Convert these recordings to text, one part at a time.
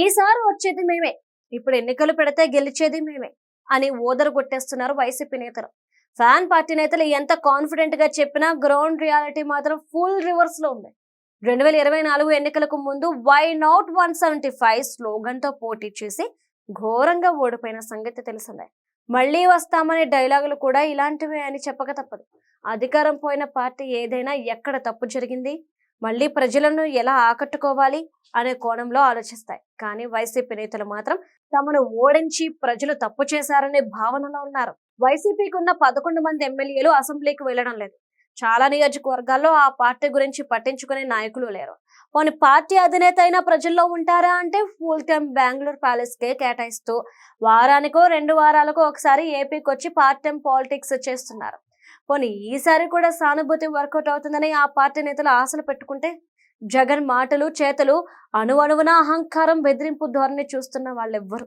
ఈసారి వచ్చేది మేమే. ఇప్పుడు ఎన్నికలు పెడితే గెలిచేది మేమే అని ఓదరు కొట్టేస్తున్నారు వైసీపీ నేతలు. ఫ్యాన్ పార్టీ నేతలు ఎంత కాన్ఫిడెంట్గా చెప్పినా గ్రౌండ్ రియాలిటీ మాత్రం ఫుల్ రివర్స్లో ఉంది. రెండు వేల ఇరవై నాలుగు ఎన్నికలకు ముందు why not one seventy five స్లోగన్తో పోటీ చేసి ఘోరంగా ఓడిపోయిన సంగతి తెలిసిందే. మళ్ళీ వస్తామనే డైలాగులు కూడా ఇలాంటివే అని చెప్పక తప్పదు. అధికారం పోయిన పార్టీ ఏదైనా ఎక్కడ తప్పు జరిగింది? మళ్ళీ ప్రజలను ఎలా ఆకట్టుకోవాలి అనే కోణంలో ఆలోచిస్తాయి. కానీ వైసీపీ నేతలు మాత్రం తమను ఓడించి ప్రజలు తప్పు చేశారనే భావనలో ఉన్నారు. వైసీపీకి ఉన్న పదకొండు మంది ఎమ్మెల్యేలు అసెంబ్లీకి వెళ్ళడం లేదు. చాలా నియోజకవర్గాల్లో ఆ పార్టీ గురించి పట్టించుకునే నాయకులు లేరు. పోనీ పార్టీ అధినేత అయినా ప్రజల్లో ఉంటారా అంటే ఫుల్ టైం బెంగళూరు ప్యాలెస్ కే కేటాయిస్తూ వారానికో రెండు వారాలకో ఒకసారి ఏపీకి వచ్చి పార్ట్ టైం పాలిటిక్స్ చేస్తున్నారు. పోనీ ఈసారి కూడా సానుభూతి వర్కౌట్ అవుతుందని ఆ పార్టీ నేతలు ఆశలు పెట్టుకుంటే జగన్ మాటలు చేతలు అణువణువున అహంకారం బెదిరింపు ధోరణి చూస్తున్న వాళ్ళెవ్వరు?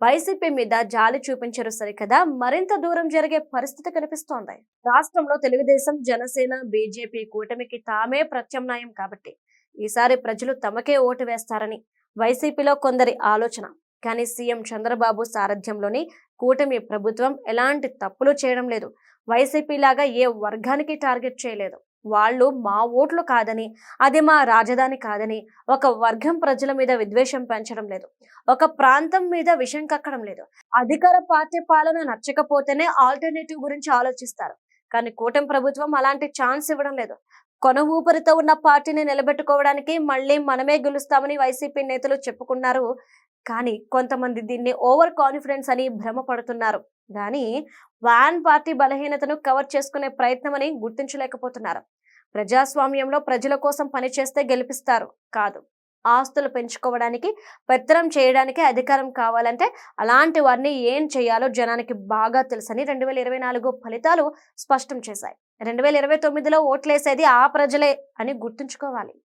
వైసీపీ మీద జాలి చూపించరు సరికదా? మరింత దూరం జరిగే పరిస్థితి కనిపిస్తోంది. రాష్ట్రంలో తెలుగుదేశం జనసేన బీజేపీ కూటమికి తామే ప్రత్యామ్నాయం కాబట్టి ఈసారి ప్రజలు తమకే ఓటు వేస్తారని వైసీపీలో కొందరి ఆలోచన. కానీ సీఎం చంద్రబాబు సారథ్యంలోని కూటమి ప్రభుత్వం ఎలాంటి తప్పులు చేయడం లేదు. వైసీపీ లాగా ఏ వర్గానికి టార్గెట్ చేయలేదు. వాళ్ళు మా ఓట్లు కాదని అది మా రాజధాని కాదని ఒక వర్గం ప్రజల మీద విద్వేషం పెంచడం లేదు. ఒక ప్రాంతం మీద విషం కక్కడం లేదు. అధికార పార్టీ పాలన నచ్చకపోతేనే ఆల్టర్నేటివ్ గురించి ఆలోచిస్తారు. కానీ కూటమి ప్రభుత్వం అలాంటి ఛాన్స్ ఇవ్వడం లేదు. కొన ఊపిరితో ఉన్న పార్టీని నిలబెట్టుకోవడానికి మళ్ళీ మనమే గెలుస్తామని వైసీపీ నేతలు చెప్పుకున్నారు. కానీ కొంతమంది దీన్ని ఓవర్ కాన్ఫిడెన్స్ అని భ్రమపడుతున్నారు కానీ వాన్ పార్టీ బలహీనతను కవర్ చేసుకునే ప్రయత్నం అని గుర్తించలేకపోతున్నారు. ప్రజాస్వామ్యంలో ప్రజల కోసం పనిచేస్తే గెలిపిస్తారు. కాదు ఆస్తులు పెంచుకోవడానికి పెత్తనం చేయడానికి అధికారం కావాలంటే అలాంటి వారిని ఏం చేయాలో జనానికి బాగా తెలుసని రెండు వేల ఇరవై నాలుగు ఫలితాలు స్పష్టం చేశాయి. రెండు వేల ఇరవై తొమ్మిదిలో ఓట్లేసేది ఆ ప్రజలే అని గుర్తుంచుకోవాలి.